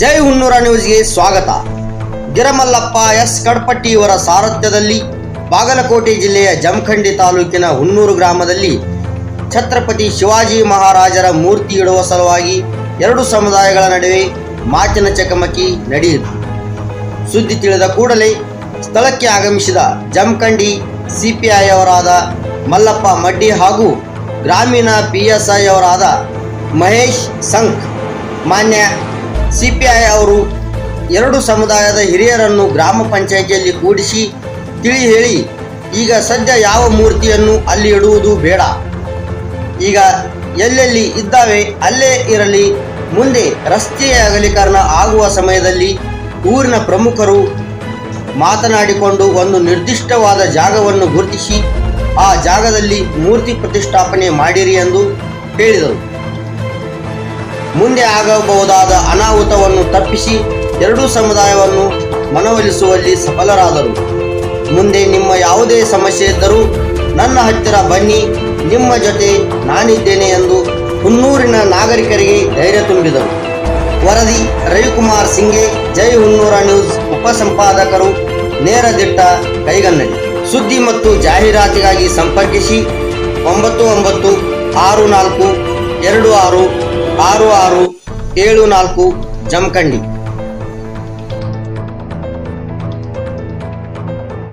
ಜೈ ಹುನ್ನೂರ ನ್ಯೂಸ್ಗೆ ಸ್ವಾಗತ. ಗಿರಮಲ್ಲಪ್ಪ ಎಸ್ ಕಡಪಟ್ಟಿ ಇವರ ಸಾರಥ್ಯದಲ್ಲಿ ಬಾಗಲಕೋಟೆ ಜಿಲ್ಲೆಯ ಜಮಖಂಡಿ ತಾಲೂಕಿನ ಹುನ್ನೂರು ಗ್ರಾಮದಲ್ಲಿ ಛತ್ರಪತಿ ಶಿವಾಜಿ ಮಹಾರಾಜರ ಮೂರ್ತಿ ಇಡುವ ಸಲುವಾಗಿ ಎರಡು ಸಮುದಾಯಗಳ ನಡುವೆ ಮಾತಿನ ಚಕಮಕಿ ನಡೆಯಿತು. ಸುದ್ದಿ ತಿಳಿದ ಕೂಡಲೇ ಸ್ಥಳಕ್ಕೆ ಆಗಮಿಸಿದ ಜಮಖಂಡಿ ಸಿಪಿಐ ಅವರಾದ ಮಲ್ಲಪ್ಪ ಮಡ್ಡಿ ಹಾಗೂ ಗ್ರಾಮೀಣ ಪಿಎಸ್ಐ ಅವರಾದ ಮಹೇಶ್ ಸಂಕ್, ಮಾನ್ಯ ಸಿಪಿಐ ಅವರು ಎರಡು ಸಮುದಾಯದ ಹಿರಿಯರನ್ನು ಗ್ರಾಮ ಪಂಚಾಯಿತಿಯಲ್ಲಿ ಕೂಡಿಸಿ ತಿಳಿ ಹೇಳಿ, ಈಗ ಸದ್ಯ ಯಾವ ಮೂರ್ತಿಯನ್ನು ಅಲ್ಲಿ ಇಡುವುದು ಬೇಡ. ಈಗ ಎಲ್ಲೆಲ್ಲಿ ಇದ್ದಾವೆ ಅಲ್ಲೇ ಇರಲಿ, ಮುಂದೆ ರಸ್ತೆಯ ಅಗಲೀಕರಣ ಆಗುವ ಸಮಯದಲ್ಲಿ ಊರಿನ ಪ್ರಮುಖರು ಮಾತನಾಡಿಕೊಂಡು ಒಂದು ನಿರ್ದಿಷ್ಟವಾದ ಜಾಗವನ್ನು ಗುರುತಿಸಿ, ಆ ಜಾಗದಲ್ಲಿ ಮೂರ್ತಿ ಪ್ರತಿಷ್ಠಾಪನೆ ಮಾಡಿರಿ ಎಂದು ಹೇಳಿದರು. ಮುಂದೆ ಆಗಬಹುದಾದ ಅನಾಹುತವನ್ನು ತಪ್ಪಿಸಿ ಎರಡೂ ಸಮುದಾಯವನ್ನು ಮನವೊಲಿಸುವಲ್ಲಿ ಸಫಲರಾದರು. ಮುಂದೆ ನಿಮ್ಮ ಯಾವುದೇ ಸಮಸ್ಯೆ ಇದ್ದರೂ ನನ್ನ ಹತ್ತಿರ ಬನ್ನಿ, ನಿಮ್ಮ ಜೊತೆ ನಾನಿದ್ದೇನೆ ಎಂದು ಹುನ್ನೂರಿನ ನಾಗರಿಕರಿಗೆ ಧೈರ್ಯ ತುಂಬಿದರು. ವರದಿ ರವಿಕುಮಾರ್ ಸಿಂಗೆ ಜೈ ಹುನ್ನೂರ ನ್ಯೂಸ್ ಉಪಸಂಪಾದಕರು ನೇರ ದಿಟ್ಟ ಕೈಗನ್ನಡಿ. ಸುದ್ದಿ ಮತ್ತು ಜಾಹೀರಾತಿಗಾಗಿ ಸಂಪರ್ಕಿಸಿ, ಒಂಬತ್ತು ಒಂಬತ್ತು ಆರು ನಾಲ್ಕು ಎರಡು ಆರು ಆರು ಆರು ಏಳು ನಾಲ್ಕು ಜಮಖಂಡಿ.